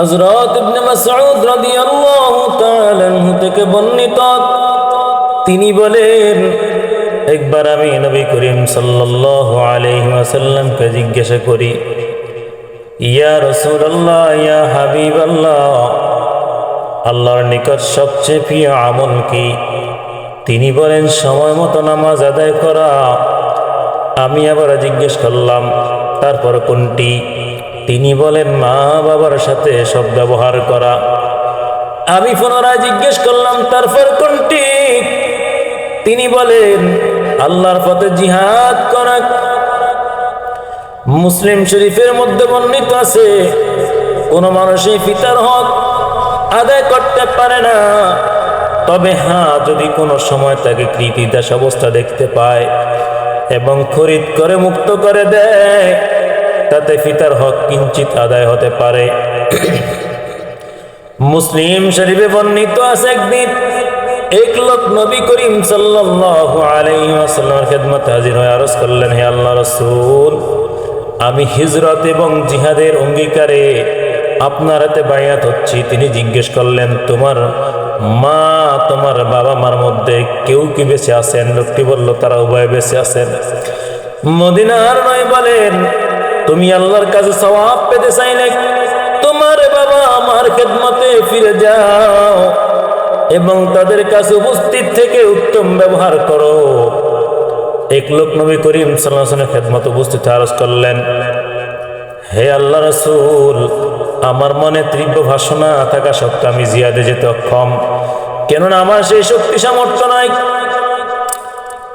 হযরত ইবনে মাসউদ রাদিয়াল্লাহু তাআলা থেকে বর্ণিত। তিনি বলেন, একবার আমি নবী করিম সাল্লাল্লাহু আলাইহি ওয়াসাল্লামকে জিজ্ঞাসা করি, ইয়া রাসূলুল্লাহ, ইয়া হাবিবাল্লাহ, আল্লাহর নিকট সবচেয়ে প্রিয় আমল কি? তিনি বলেন, সময় মতো নামাজ আদায় করা। আমি আবার জিজ্ঞেস করলাম, তারপর কোনটি? তিনি বলেন, মা বাবার সাথে সব ব্যবহার করা। আমি পুনরায় জিজ্ঞেস করলাম, তারপর কোনটি? তিনি বলেন, আল্লাহর পথে জিহাদ করা। মুসলিম শরীফের মধ্যে বর্ণিত আছে, কোন মানুষই পিতার হক আদায় করতে পারে না। তবে হ্যাঁ যদি কোনো সময় তাকে কৃতিদাস অবস্থা দেখতে পায় এবং খরিদ করে মুক্ত করে দেয় তাতে ফিতার হক কিঞ্চিত আদায় হতে পারে। মুসলিম শরীফে বর্ণিত আছে একদিন, এক লোক নবী করিম সাল্লাল্লাহু আলাইহি খেদমতে হাজির হয়ে আরজ করলেন, হে আল্লাহ রাসূল, আমি হিজরত এবং জিহাদের অঙ্গীকারে আপনার হাতে বায়াত হচ্ছি। তিনি জিজ্ঞেস করলেন, তোমার মা, তোমার বাবা মার মধ্যে কেউ কি বেঁচে আছেন? লোকটি বলল, তারা উভয় বেঁচে আছেন। মদিনার নয় বলেন তুমি আল্লাহর কাছে সওয়াব পেতে চাই চাইলে তোমার বাবা আমার খেদমতে ফিরে যাও এবং তাদের কাছে উপস্থিত থেকে উত্তম ব্যবহার করো। এক লোক নবী করিম সাল্লামের খেদমত উপস্থিত আরজ করলেন, হে আল্লাহ রসুল, আমার মনে তীব্র ভাষণা থাকা সত্ত্বেও আমি জিয়াদে যেতে অক্ষম। কেননা আমার সেই শক্তি সামর্থ্য নাই।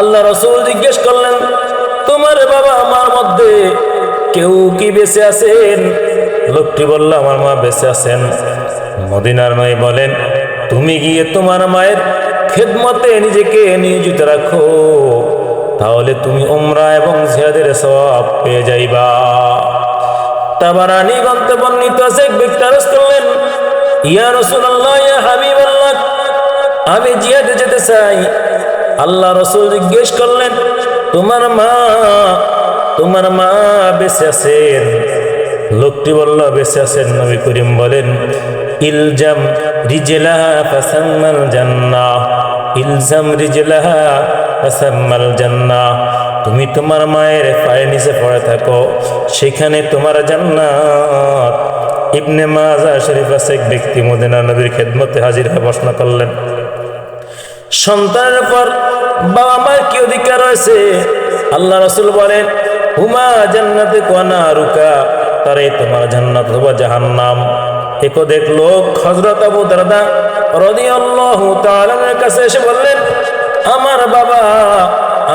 আল্লাহ রসুল জিজ্ঞেস করলেন, তোমার বাবা আমার মধ্যে কেউ কি বেঁচে আছেন? লোকটি বলল, আমার মা বেঁচে আছেন। মদিনার নয় বলেন, তুমি গিয়ে তোমার মায়ের খেদমতে নিজেকে নিয়োজিত রাখো। তাহলে তুমি ওমরা এবং জিয়াদের সব পেয়ে যাইবা। তাবারানি গন্তে বর্ণিত আছে, এক ব্যক্তি আরজ করলেন, ইয়া রাসূলুল্লাহ, ইয়া হাবিবাল্লাহ, আমি জিয়াদে যেতে চাই। আল্লাহ রসুল জিজ্ঞেস করলেন, তোমার মা তোমার মা বেঁচে আছেন। লোকটি বলল, বেঁচে আছেন নবী করিম বলেন, ইলজাম রিজলাহা ফাসাম্মাল জান্নাহ, ইলজাম রিজলাহা ফাসাম্মাল জান্নাহ, তুমি তোমার মায়ের পায়ের নিচে পড়ে থাকো, সেখানে তোমার জান্নাত। ইবনে মাজা শরীফ আছে, এক ব্যক্তি মদিনা নবীর খেদমতে হাজির হয়ে প্রশ্ন করলেন, সন্তানের পর বাবা মার কি অধিকার রয়েছে? আল্লাহ রসুল বলেন হুমা জান্নাতে কোয়ানা রুকা তারে তোমার জান্নাত হবা জাহান্নাম। একো দেখ লোক হজরত আবু দারদা রাদিয়াল্লাহু তাআলার কাছে এসে বললেন, আমার বাবা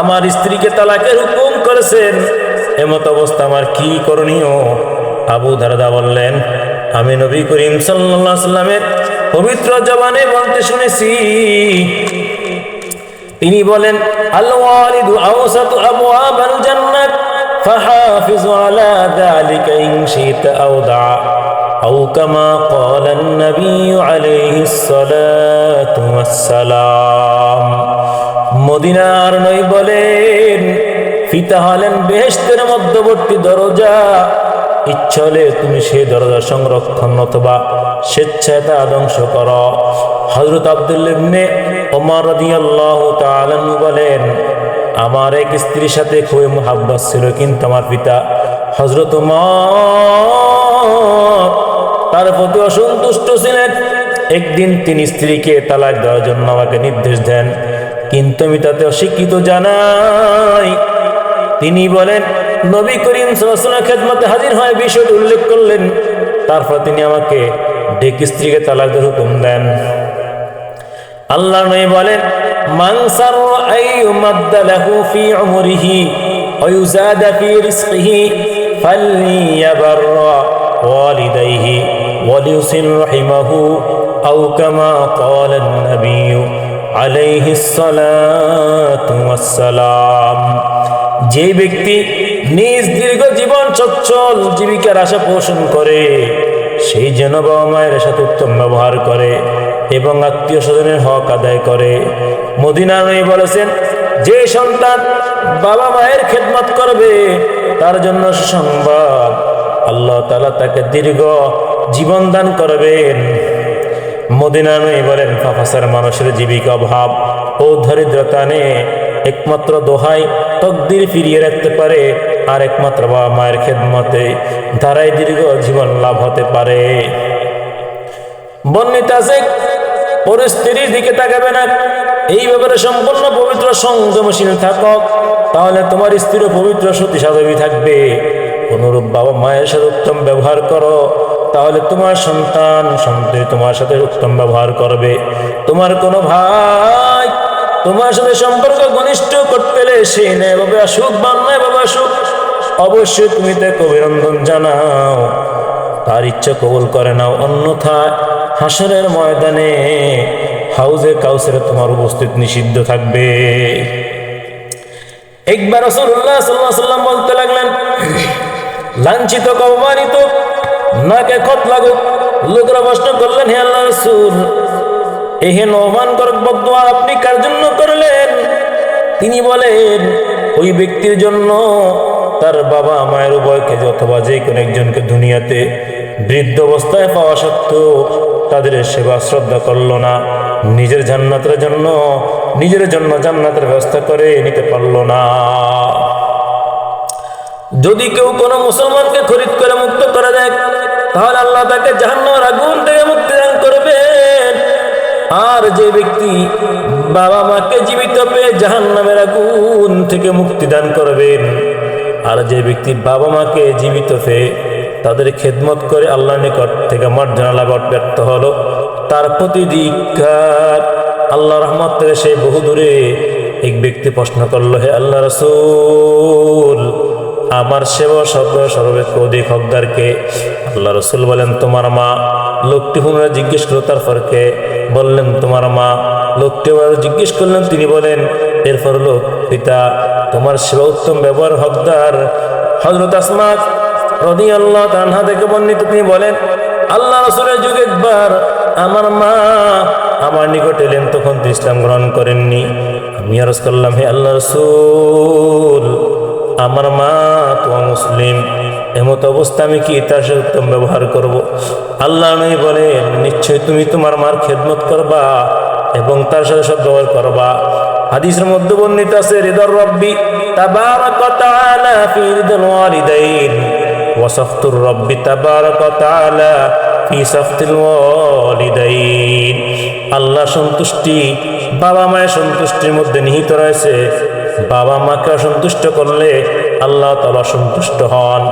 আমার স্ত্রীকে তালাকের হুকুম করেছেন। এমত অবস্থা আমার কি করণীয়? আবু দারদা বললেন, আমি নবী করিম সাল্লাল্লাহু সাল্লামের পবিত্র জবানে বলতে শুনেছি। তিনি বলেন আল ওয়ালিদু আওসাতু আবওয়াবাল জান্নাত। ফাহাফিজু আলা যালিকা ইন শিতা আও দা আও কামা ক্বালা an-নবী আলাইহিস সালাতু মদিনার নই বলেন পিতা হলেন বেহেশতের মধ্যবর্তী দরজা। ইচ্ছা হলে তুমি সেই দরজা সংরক্ষণ অথবা স্বেচ্ছায় তা ধ্বংস কর। হজরত আবদুল্লিবনে ওমর রাদিয়াল্লাহু বলেন আমার এক স্ত্রীর সাথে খুবই মোহাব্বত ছিল, কিন্তু আমার পিতা হজরত তার প্রতি অসন্তুষ্ট ছিলেন। একদিন তিনি স্ত্রীকে তালাক দেওয়ার জন্য আমাকে নির্দেশ দেন, কিন্তু আমি তাতে অশিক্ষিত জানাই। তিনি বলেন, নবী করিম সাল্লাল্লাহু খেদমতে হাজির হয় বিষয়টি উল্লেখ করলেন। তারপর তিনি আমাকে ডেকে স্ত্রীকে তালাক দেওয়ার হুকুম দেন। আল্লাহ নবী বলেন মান সার আইয়ুমাদ্দালাহু ফি উমরিহি ওয়া ইউজাদা ফি রিজকিহি ফালইয়াবাররা ওয়ালিদাইহি ওয়া লিউসিল রাহিমাহু আও কামা ক্বালা সালাম যে ব্যক্তি নিজ দীর্ঘ জীবন সচ্ছল জীবিকার আশা পোষণ করে সেই যেন বাবা মায়ের সাথে উত্তম ব্যবহার করে। এবং আত্মীয় স্বজনের হক আদায় করে। মদিনা নবী বলেছেন, যে সন্তান বাবা মায়ের খেদমত করবে, তার জন্য সুসংবাদ। আল্লাহ তালা তাকে দীর্ঘ জীবন দান করবেন। মদিনা নই বলেন, ফাফাসার মানুষের জীবিকা অভাব ও দরিদ্রতা নিয়ে একমাত্র দোহাই তকদির ফিরিয়ে রাখতে পারে, আর একমাত্র বাবা মায়ের খেদমতে দ্বারাই দীর্ঘ জীবন লাভ হতে পারে। বর্ণিত আছে পরিস্থিতির দিকে তাকাবে না। এই ব্যাপারে সম্পূর্ণ পবিত্র সংযমশীল থাকক তাহলে তোমার স্ত্রীর পবিত্র সতী সাধবী থাকবে। অনুরূপ বাবা মায়ের সাথে উত্তম ব্যবহার করো। তাহলে তোমার সন্তান সন্তান তোমার সাথে উত্তম ব্যবহার করবে। তোমার কোনো ভাই তোমার সাথে সম্পর্ক ঘনিষ্ঠ করতে সে নেয় বাবা আসুক বা নয় বাবা আসুক অবশ্যই তুমি তাকে অভিনন্দন জানাও। তার ইচ্ছা কবুল করে নাও। অন্যথায় হাসরের ময়দানে হাউজে কাউসের তোমার উপস্থিত নিষিদ্ধ থাকবে। একবার রসুল্লাহ সাল্লাহ সাল্লাম বলতে লাগলেন, লাঞ্ছিত অপমানিত, নাকে খত লাগুক। লোকরা প্রশ্ন করলেন, হে আল্লাহ রসুল, এহেন অপমান করক বদুয়া আপনি কার জন্য করলেন? তিনি বলেন, ওই ব্যক্তির জন্য তার বাবা মায়ের উভয়কে, অথবা যে কোনো একজনকে দুনিয়াতে বৃদ্ধ অবস্থায় পাওয়া সত্ত্বেও তাদের সেবা শ্রদ্ধা করল না। নিজের জান্নাতের জন্য, নিজের জন্য জান্নাতের ব্যবস্থা করে নিতে পারল না। যদি কেউ কোনো মুসলমানকে খরিদ করে মুক্ত করা যায়, তাহলে আল্লাহ তাকে জাহান্নার আগুন থেকে মুক্তি দান করবেন। আর যে ব্যক্তি বাবা মাকে জীবিত পেয়ে জাহান্নামের আগুন থেকে মুক্তি দান করবেন, আর যে ব্যক্তি বাবা মাকে জীবিত পেয়ে তাদের খেদমত করে আল্লাহ নিকট থেকে মার্জনা লাভ ব্যর্থ হলো। তার প্রতি ধিক্কার আল্লাহ রহমত থেকে সে বহু দূরে এক ব্যক্তি প্রশ্ন করল, হে আল্লাহ রসুল, আমার সেবা শব্দ সর্বেক্ষণ অধিক হকদারকে আল্লাহ রসুল বলেন, তোমার মা। লোকটি পুনরায় জিজ্ঞেস করল, তারপর বললেন, তোমার মা। লোকটি জিজ্ঞেস করলেন, তিনি বলেন, এরপর লোক পিতা, তোমার সেবা উত্তম ব্যবহার হকদার হজরত আসমাত রদি আল্লাহ তানহা থেকে বর্ণিত তিনি বলেন, আল্লাহ রসুলের যুগে একবার আমার মা আমার নিকট এলেন, তখন তো ইসলাম গ্রহণ করেননি। আমি আরজ করলাম, হে আল্লাহ রসুল, আমার মা তোমার মুসলিম, এমত অবস্থা আমি কি তার সাথে উত্তম ব্যবহার করব। আল্লাহ নই বলে নিশ্চয় তুমি তোমার মার খেদমত করবা এবং তার সাথে সব ব্যবহার করবা। হাদিসের মধ্যে বর্ণিত আছে হৃদর রব্বি তাবারাক তাআলা ফি ওয়ালিদাইন। সাফতুর রব্বি তাবারাক তাআলা ফি সাফতিল ওয়ালিদাইন। আল্লাহ সন্তুষ্টি, বাবা মায়ের সন্তুষ্টির মধ্যে নিহিত রয়েছে। বাবা মাকে অসন্তুষ্ট করলে আল্লাহ তালা সন্তুষ্ট হন।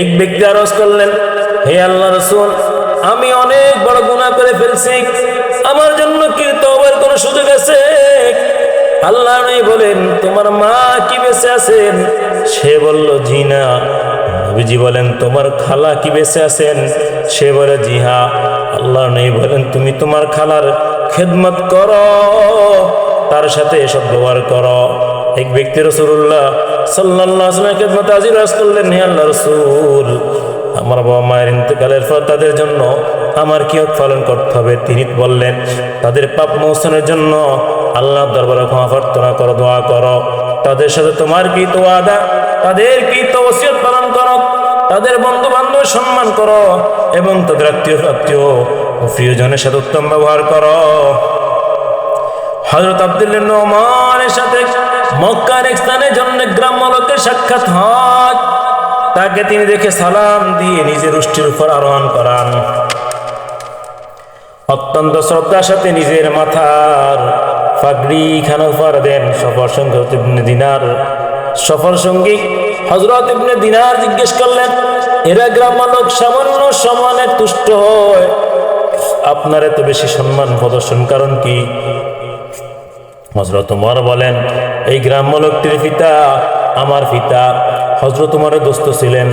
এক ব্যক্তি আরজ করলেন, হে আল্লাহ রসুল, আমি অনেক বড় গুণা করে ফেলছি। আমার জন্য কি তবার কোনো সুযোগ আছে? আল্লাহ বলেন, তোমার মা কি বেঁচে আছেন? সে বলল জি না নবীজি বলেন, তোমার খালা কি বেঁচে আছেন? সে বলে জি হা আল্লাহ নেই বলেন, তুমি তোমার খালার খেদমত করো, তার সাথে এসব ব্যবহার করো। এক ব্যক্তি রসুল্লাহ সাল্লাহ খেদমত আজির করলেন হে আল্লাহ রসুল, আমার বাবা মায়ের ইন্তকালের পর তাদের জন্য আমার কি পালন করতে হবে? তিনি বললেন, তাদের পাপ মৌসুমের জন্য আল্লাহ দরবারে ক্ষমা প্রার্থনা করো, দোয়া করো। তাদের সাথে তোমার কি তো আদা তাদের কি তো ওসিয়ত পালন করো? তাদের বন্ধু বান্ধব সম্মান করো এবং তাদের আত্মীয় আত্মীয় প্রিয়জনের সাথে উত্তম ব্যবহার করো। হজরত আব্দুল্লাহ নোমানের সাথে মক্কার এক স্থানে জন্য গ্রাম্য লোকের সাক্ষাৎ হয়। তাকে তিনি দেখে সালাম দিয়ে নিজের উষ্টির উপর আরোহণ করান। অত্যন্ত শ্রদ্ধার সাথে নিজের মাথার ফাগড়ি খানা দেন সফর সঙ্গে ইবনে দিনার সফর সঙ্গী। হজরত ইবনে দিনার জিজ্ঞেস করলেন, এরা গ্রাম্য লোক সামান্য সমানে তুষ্ট হয়। আপনার এত বেশি সম্মান প্রদর্শন কারণ কি? হজরত উমর বলেন, এই গ্রাম্য লোকটির পিতা, আমার পিতা। হজরত উমরের দোস্ত ছিলেন।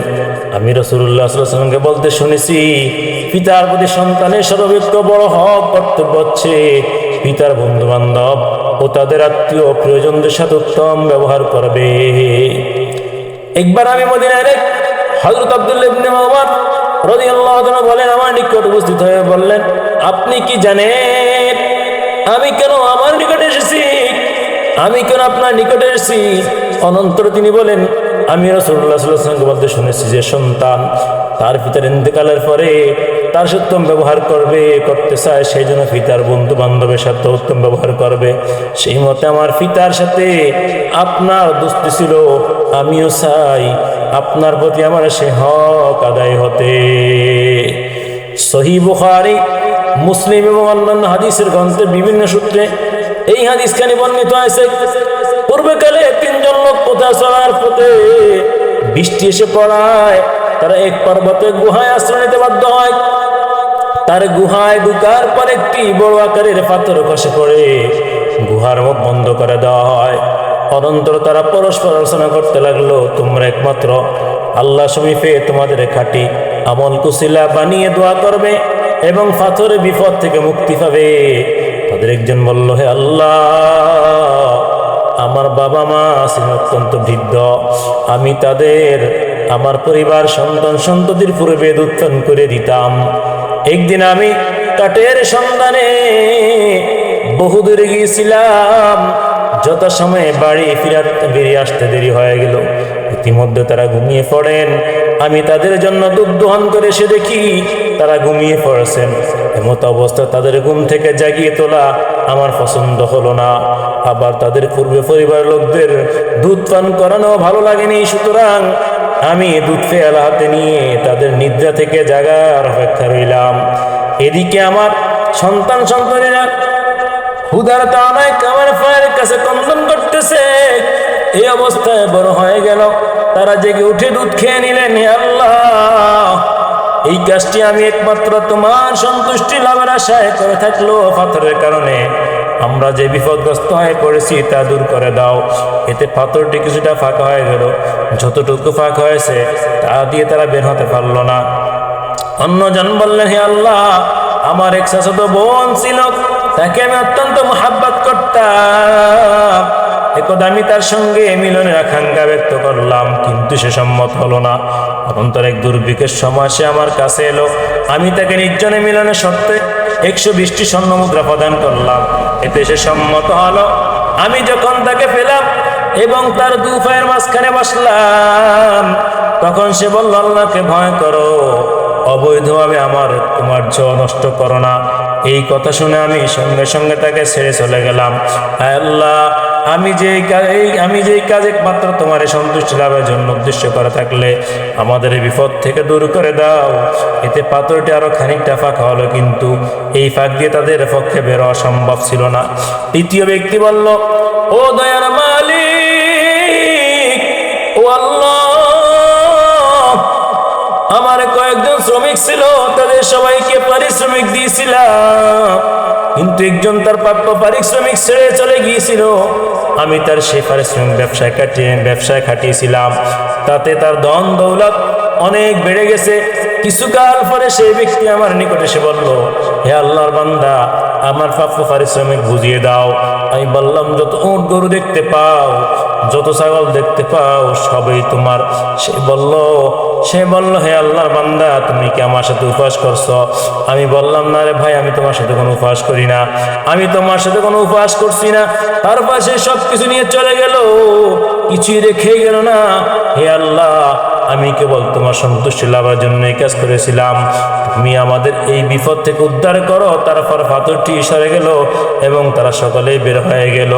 আমি রসুল্লাহ সাল্লামকে বলতে শুনেছি, পিতার প্রতি সন্তানের সর্বাপেক্ষ বড় হক কর্তব্য হচ্ছে পিতার বন্ধু বান্ধব ও তাদের আত্মীয় প্রিয়জনদের সাথে উত্তম ব্যবহার করবে। একবার আমি মদিনায় হজরত আব্দুল্লাহ ইবনে তাআলা বলেন, আমার নিকট উপস্থিত হয়ে বললেন, আপনি কি জানেন আমি কেন আমার নিকটে এসেছি? আমি কেন আপনার নিকটে এসেছি? অনন্তর তিনি বলেন, আমি রসুল্লাহ সাল্লামকে বলতে শুনেছি যে সন্তান তার পিতার ইন্তেকালের পরে তার সাথে উত্তম ব্যবহার করবে করতে চায়, সেই জন্য পিতার বন্ধু বান্ধবের সাথে উত্তম ব্যবহার করবে। সেই মতে আমার ফিতার সাথে আপনার দোস্তি ছিল, আমিও চাই আপনার প্রতি আমার সে হক আদায় হতে। সহি মুসলিম এবং অন্যান্য হাদিসের গ্রন্থে বিভিন্ন সূত্রে এই হাদিসখানি বর্ণিত আছে। পূর্বেকালে তিনজন লোক কোথা চলার পথে বৃষ্টি এসে পড়ায়, তারা এক পর্বতে গুহায় আশ্রয় নিতে বাধ্য হয়। তার গুহায় ঢুকার পর একটি বড় আকারের পাথর খসে পড়ে। গুহার মুখ বন্ধ করে দেওয়া হয়। অনন্তর তারা পরস্পর আলোচনা করতে লাগল, তোমরা একমাত্র আল্লাহ সমীপে তোমাদের খাটি আমল কুশিলা বানিয়ে দোয়া করবে এবং পাথরের বিপদ থেকে মুক্তি পাবে। তাদের একজন বলল, হে আল্লাহ, আমার বাবা মা আছেন অত্যন্ত বৃদ্ধ। আমি তাদের, আমার পরিবার, সন্তান সন্ততির পূর্বে উত্থান করে দিতাম। একদিন আমি কাঠের সন্ধানে বহু দূরে গিয়েছিলাম। যত সময়ে বাড়ি ফিরার বেরিয়ে আসতে দেরি হয়ে গেল। ইতিমধ্যে তারা ঘুমিয়ে পড়েন। আমি তাদের জন্য দুধ দোহন করে এসে দেখি তারা ঘুমিয়ে পড়েছেন। এমত অবস্থা তাদের ঘুম থেকে জাগিয়ে তোলা আমার পছন্দ হলো না। আবার তাদের পূর্বে পরিবার লোকদের দুধ পান করানো ভালো লাগেনি। সুতরাং আমি দুধ ফেয়ালা হাতে নিয়ে তাদের নিদ্রা থেকে জাগার অপেক্ষা রইলাম। এদিকে আমার সন্তান সন্তানেরা হুদার তানায় কামার ফায়ের কাছে কন্দন করতেছে। এই অবস্থায় বড় হয়ে গেল। তারা জেগে উঠে দুধ খেয়ে নিলেন আল্লাহ, এই কাজটি আমি একমাত্র তোমার সন্তুষ্টি লাভের আশায় করে থাকল পাথরের কারণে। আমরা যে বিপদগ্রস্ত হয়ে পড়েছি তা দূর করে দাও। এতে পাথরটি কিছুটা ফাঁকা হয়ে গেল। যতটুকু ফাঁকা হয়েছে, তা দিয়ে তারা বের হতে পারল না। অন্যজন বললেন, হে আল্লাহ, আমার এক শাসত বোন ছিল, তাকে আমি অত্যন্ত মোহাব্বত করতাম। একদা আমি তার সঙ্গে মিলনের আকাঙ্ক্ষা ব্যক্ত করলাম, কিন্তু সে সম্মত হলো না। অনন্তর এক দুর্ভিক্ষের সময় সে আমার কাছে এলো। আমি তাকে নির্জনে মিলনের সত্ত্বে একশো বিশটি স্বর্ণ মুদ্রা প্রদান করলাম। এতে সে সম্মত হলো, আমি যখন তাকে পেলাম এবং তার দু পায়ের মাঝখানে বসলাম, তখন সে বলল, আল্লাহকে ভয় করো, অবৈধভাবে আমার তোমার জ নষ্ট করো না। এই কথা শুনে আমি সঙ্গে সঙ্গে তাকে ছেড়ে চলে গেলাম। আল্লাহ আমি যে আমি যেই কাজ একমাত্র তোমার সন্তুষ্টি লাভের জন্য উদ্দেশ্য করে থাকলে আমাদের এই বিপদ থেকে দূর করে দাও। এতে পাথরটি আরও খানিকটা ফাঁকা হলো, কিন্তু এই ফাঁক দিয়ে তাদের পক্ষে বেরোয়া সম্ভব ছিল না। তৃতীয় ব্যক্তি বলল, ও দয়ার মালিক, ও আল্লাহ, আমার কয়েকজন শ্রমিক ছিল, তাদের সবাইকে পারিশ্রমিক দিয়েছিলাম। কিন্তু একজন তার প্রাপ্য পারিশ্রমিক ছেড়ে চলে গিয়েছিল। আমি তার সেই পারিশ্রমিক ব্যবসায় কাটিয়ে, ব্যবসায় খাটিয়েছিলাম। তাতে তার দন দৌলত অনেক বেড়ে গেছে। কিছুকাল পরে সেই ব্যক্তি আমার নিকট এসে বলল, হে আল্লাহর বান্দা, আমার প্রাপ্য পারিশ্রমিক বুঝিয়ে দাও। আমি বললাম যত উঁট গরু দেখতে পাও যত ছাগল দেখতে পাও, সবই তোমার। সে বলল সে বলল, হে আল্লাহর বান্দা, তুমি কি আমার সাথে উপবাস করছ? আমি বললাম, না রে ভাই, আমি তোমার সাথে কোনো উপবাস করি না। আমি তোমার সাথে কোনো উপবাস করছি না। তার পাশে সব কিছু নিয়ে চলে গেল। কিছুই রেখে গেল না। হে আল্লাহ, আমি কেবল তোমার সন্তুষ্টি লাভার জন্য এই কাজ করেছিলাম। তুমি আমাদের এই বিপদ থেকে উদ্ধার করো। তারপর পাথরটি সরে গেল এবং তারা সকলেই বের হয়ে গেল।